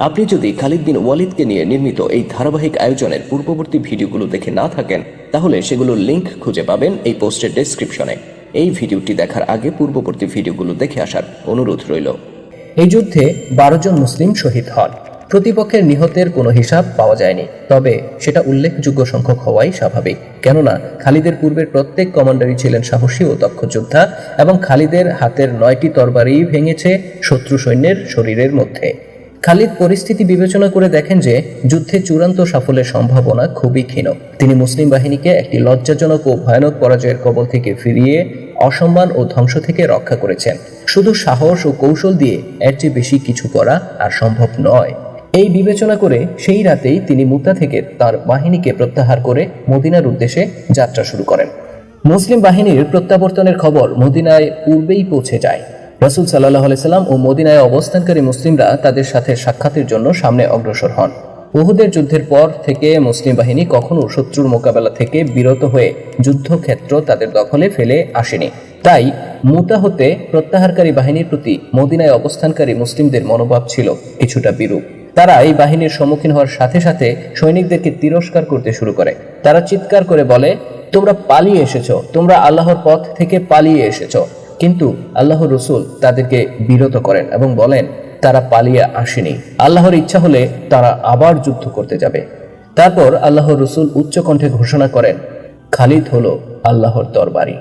আপনি যদি খালিদ বিন ওয়ালিদকে নিয়ে নির্মিত এই ধারাবাহিক আয়োজনের পূর্ববর্তী ভিডিওগুলো দেখে না থাকেন, তাহলে সেগুলোর লিংক খুঁজে পাবেন এই পোস্টের ডেসক্রিপশনে এই ভিডিওটি দেখার আগে পূর্ববর্তী ভিডিওগুলো দেখে আসার অনুরোধ রইল। এই যুদ্ধে বারো জন মুসলিম শহীদ হন। প্রতিপক্ষের নিহতের কোনো হিসাব পাওয়া যায়নি, তবে সেটা উল্লেখযোগ্য সংখ্যক হওয়াই স্বাভাবিক। কেননা, খালিদের পূর্বের প্রত্যেক কমান্ডারই ছিলেন সাহসী ও দক্ষ যোদ্ধা এবং খালিদের হাতের নয়টি তরবারি ভেঙেছে শত্রু সৈন্যের শরীরের মধ্যে। খালিদ পরিস্থিতি বিবেচনা করে দেখেন যে যুদ্ধে চূড়ান্ত সাফল্যের সম্ভাবনা খুবই ক্ষীণ। তিনি মুসলিম বাহিনীকে একটি লজ্জাজনক ও ভয়ানক পরাজয়ের কবল থেকে ফিরিয়ে, অসম্মান ও ধ্বংস থেকে রক্ষা করেছেন। শুধু সাহস ও কৌশল দিয়ে এর চেয়ে বেশি কিছু করা আর সম্ভব নয়। এই বিবেচনা করে সেই রাতেই তিনি মুতা থেকে তার বাহিনীকে প্রত্যাহার করে মদিনার উদ্দেশ্যে যাত্রা শুরু করেন। মুসলিম বাহিনীর প্রত্যাবর্তনের খবর মদিনায় পূর্বেই পৌঁছে যায়। রসুল সাল্লাহ সাল্লাম ও মদিনায় অবস্থানকারী মুসলিমরা তাদের সাথে সাক্ষাতের জন্য সামনে অগ্রসর হন। উহুদের যুদ্ধের পর থেকে মুসলিম বাহিনী কখনো শত্রুর মোকাবেলা থেকে বিরত হয়ে যুদ্ধক্ষেত্র তাদের দখলে ফেলে আসেনি। তাই মুতা হতে প্রত্যাহারকারী বাহিনীর প্রতি মদিনায় অবস্থানকারী মুসলিমদের মনোভাব ছিল কিছুটা বিরূপ। তারা এই বাহিনীর সম্মুখীন হওয়ার সাথে সাথে সৈনিকদেরকে তিরস্কার করতে শুরু করে। তারা চিৎকার করে বলে, তোমরা পালিয়ে এসেছ, তোমরা আল্লাহর পথ থেকে পালিয়ে এসেছ। কিন্তু আল্লাহ রসুল তাদেরকে বিরত করেন এবং বলেন, তারা পালিয়ে আসেনি। আল্লাহর ইচ্ছা হলে তারা আবার যুদ্ধ করতে যাবে। তারপর আল্লাহ রসুল উচ্চকণ্ঠে ঘোষণা করেন, খালিদ হলো আল্লাহর তরবারি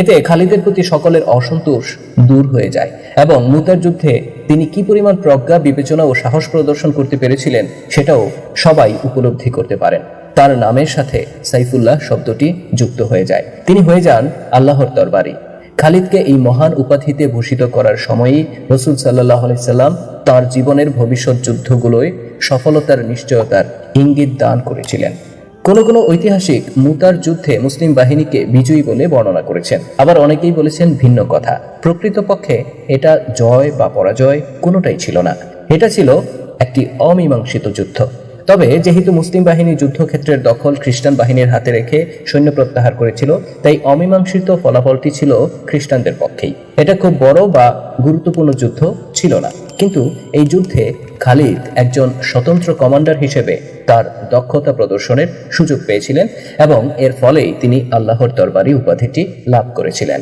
এতে খালিদের প্রতি সকলের অসন্তোষ দূর হয়ে যায় এবং মুতার যুদ্ধে তিনি কি পরিমাণ প্রজ্ঞা, বিবেচনা ও সাহস প্রদর্শন করতে পেরেছিলেন সেটাও সবাই উপলব্ধি করতে পারেন। তার নামের সাথে সাইফুল্লাহ শব্দটি যুক্ত হয়ে যায়। তিনি হয়ে যান আল্লাহর তরবারি খালিদকে এই মহান উপাধিতে ভূষিত করার সময়ই রসুল সাল্লাহ সাল্লাম তার জীবনের ভবিষ্যৎ যুদ্ধগুলোয় সফলতার নিশ্চয়তার ইঙ্গিত দান করেছিলেন। কোনো কোনো ঐতিহাসিক মুতার যুদ্ধে মুসলিম বাহিনীকে বিজয়ী বলে বর্ণনা করেছেন। আবার অনেকেই বলেছেন ভিন্ন কথা। প্রকৃতপক্ষে এটা জয় বা পরাজয় কোনোটাই ছিল না। এটা ছিল একটি অমীমাংসিত যুদ্ধ। তবে যেহেতু মুসলিম বাহিনী যুদ্ধক্ষেত্রের দখল খ্রিস্টান বাহিনীর হাতে রেখে সৈন্য প্রত্যাহার করেছিল, তাই অমীমাংসিত ফলাফলটি ছিল খ্রিস্টানদের পক্ষেই। এটা খুব বড় বা গুরুত্বপূর্ণ যুদ্ধ ছিল না। কিন্তু এই যুদ্ধে খালিদ একজন স্বতন্ত্র কমান্ডার হিসেবে তার দক্ষতা প্রদর্শনের সুযোগ পেয়েছিলেন এবং এর ফলেই তিনি আল্লাহর দরবারি উপাধিটি লাভ করেছিলেন।